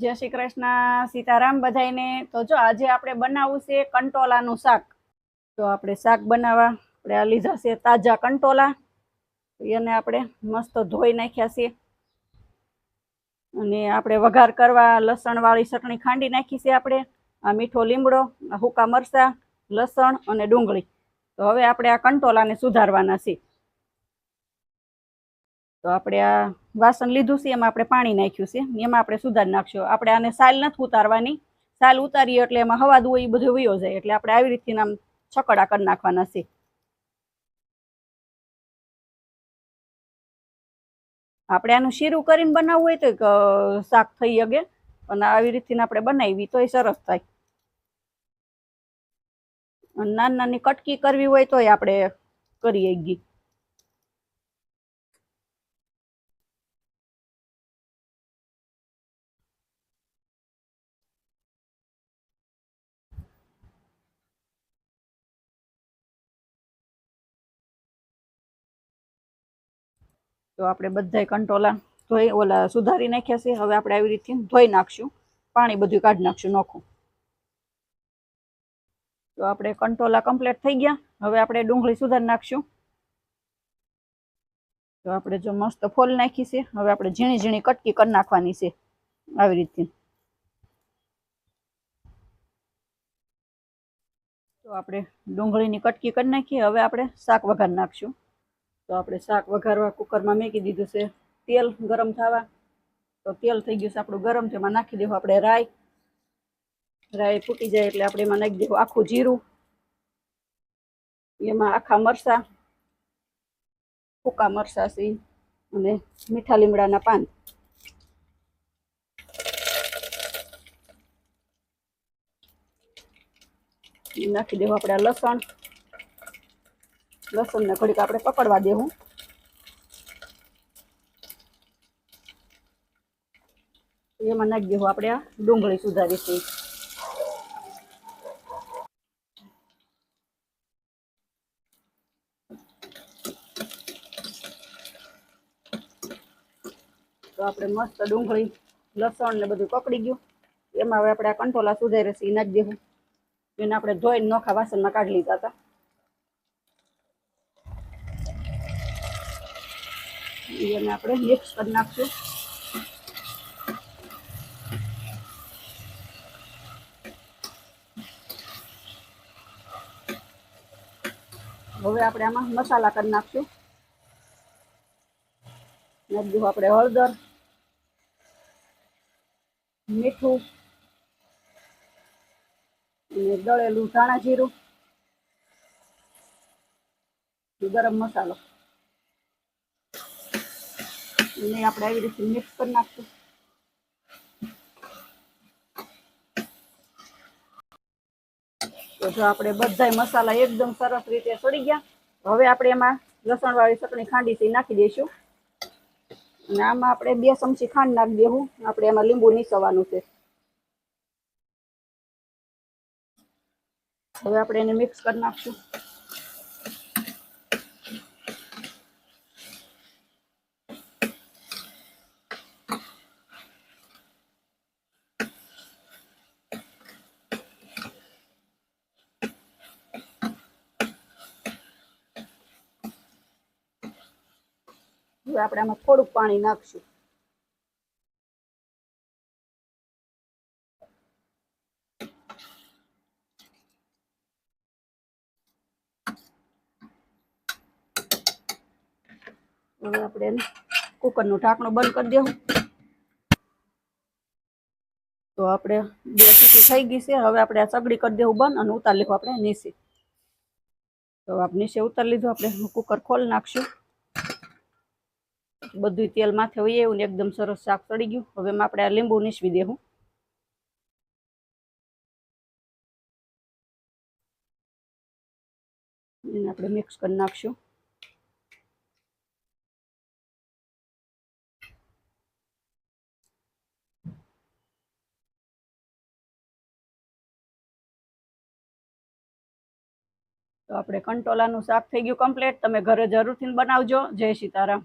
જય શ્રી કૃષ્ણ, સીતારામ બધાઈને તો જો આજે આપણે બનાવવું છે કંટોલાનું શાક. તો આપણે શાક બનાવવા, આપણે આ લીધા છે તાજા કંટોલા. એને આપણે મસ્ત ધોઈ નાખ્યા છે. અને આપણે વઘાર કરવા લસણવાળી ચટણી ખાંડી નાખી છે આપણે. આ મીઠો લીમડો, આ હુકા મરચાં, લસણ અને ડુંગળી. તો હવે આપણે આ કંટોલાને સુધારવાના છે. તો આપણે આ વાસણ લીધું છે, એમાં આપણે પાણી નાખ્યું છે એમાં આપણે સુધારી નાખશું. આપણે આને સાલ નથી ઉતારવાની. સાલ ઉતારીએ એટલે એમાં હવા દુવો એ બધું વયો જાય. એટલે આપણે આવી રીતથી આમ છકડા કરી નાખવાના છે. આપણે આનું શીરું કરીને બનાવવું હોય તો શાક થઈ શકે, અને આવી રીતથી આપણે બનાવી, તોય સરસ થાય. નાની નાની કટકી કરવી હોય તોય આપણે કરીએ ગી તો આપણે બધાય કંટોલા ધોઈ, ઓલા સુધારી નાખ્યા છે. હવે આપણે આવી રીતે ધોઈ નાખશું. પાણી બધું કાઢી નાખશું, નોખું. તો આપણે કંટોલા કમ્પ્લીટ થઈ ગયા. હવે આપણે ડુંગળી સુધારી નાખશું. તો આપણે જો મસ્ત ફોલ નાખી છે. હવે આપણે ઝીણી ઝીણી કટકી કરી નાખવાની છે આવી રીતે તો આપણે ડુંગળીની કટકી કરી નાખીએ હવે આપણે શાક વઘાર નાખશું. તો આપણે શાક વઘારવા કુકરમાં મેકી દીધું છે. તેલ ગરમ થવા. તો તેલ થઈ ગયું છે આપણું ગરમ, તેમાં નાખી દેવું આપણે રાઈ. રાઈ ફૂટી જાય એટલે આપણે એમાં નાખી દેવું આખું જીરું. એમાં આખા મરચાં સૂકા મરચાં સી અને મીઠા લીમડાના પાન. નાખી દેવું આપણે લસણ. લસણને ઘડીક આપણે પકડવા દેવું. એમાં નાખી દેવું આપણે આ ડુંગળી સુધારીશું. તો આપણે મસ્ત ડુંગળી, લસણ ને બધું પકડી ગયું. એમાં હવે આપણે આ કંટોલા સુધારે છે એ નાખી દેવું. એને આપણે ધોઈને નોખા વાસણમાં કાઢી લીધા હતા. એને આપણે મિક્સ કરી નાખશું. હવે આપણે આમાં મસાલા કરી નાખશું. નાખી દઉં આપણે હળદર, મીઠું, અને દળેલું ધાણા જીરું, ગરમ મસાલો. એને આપણે આવી રીતે મિક્સ કરી નાખશું. તો જો આપણે બધા મસાલા એકદમ સરસ રીતે સડી ગયા. હવે આપણે એમાં લસણવાળી ચટણી ખાંડી છે નાખી દઈશું. અને આમાં આપણે બે ચમચી ખાંડ નાખી દેવું. આપણે એમાં લીંબુ નીસવાનું છે. હવે આપણે એને મિક્સ કરી નાખશું. હવે આપણે આમાં થોડુંક પાણી નાખશું. હવે આપણે કુકરનું ઢાંકણું બંધ કરી દેવું તો આપણે બે સીટી થઈ ગઈ છે. હવે આપણે આ સગડી કરી દેવું બંધ અને ઉતાર લેવું આપણે નીચે. તો આપણે નીચે ઉતારી લીધું. આપણે કુકર ખોલી નાખશું. બધું તેલ માથે હોય એવું એકદમ સરસ શાક ચડી ગયું. હવે આપણે આ લીંબુ નીસવી દેવું આપણે મિક્સ કરી નાખશું. તો આપણે કંટોલાનું શાક થઈ ગયું કમ્પ્લીટ તમે ઘરે જરૂરથી બનાવજો. જય સીતારામ